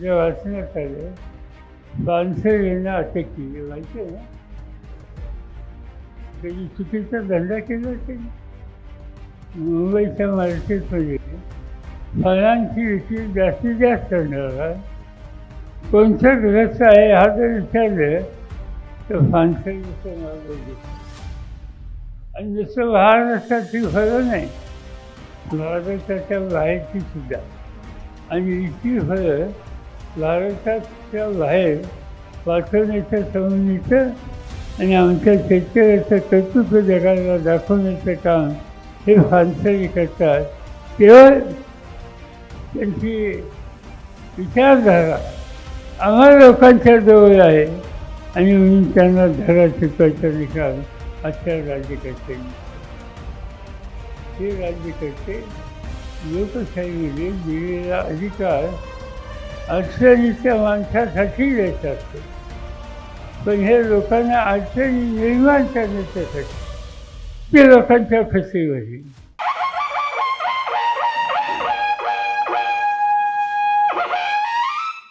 जे वाचण्यात आले पानसर यांना अटक केली माहिती आहे ना? त्याची चुकीचा धंदा केला त्यांनी. मुंबईच्या मार्केटमध्ये फळांची विक्री जास्तीत जास्त होणार कोणत्या घराचं आहे हा जर विचारलं तर फानसर विषय आणि जसं महाराष्ट्राची फळं नाही. महाराष्ट्राच्या बाहेरची सुद्धा. आणि इतकी फळं भारताच्या बाहेर वाचवण्याच्या संबंधीचं आणि आमच्या शेतकऱ्याचं कर्तृत्व जगाला दाखवण्याचं काम हे फानसरी करतात. केवळ त्यांची विचारधारा आम्हा लोकांच्या जवळ आहे आणि म्हणून त्यांना धडा शिकवायचा निकाल अशा राज्यकर्त्यांनी हे राज्यकर्ते लोकशाहीमध्ये दिलेला अधिकार अडचणीच्या माणसासाठी द्यायचा असतो. पण हे लोकांना अडचणी निर्माण करण्याच्यासाठी ते लोकांच्या फसवेवरी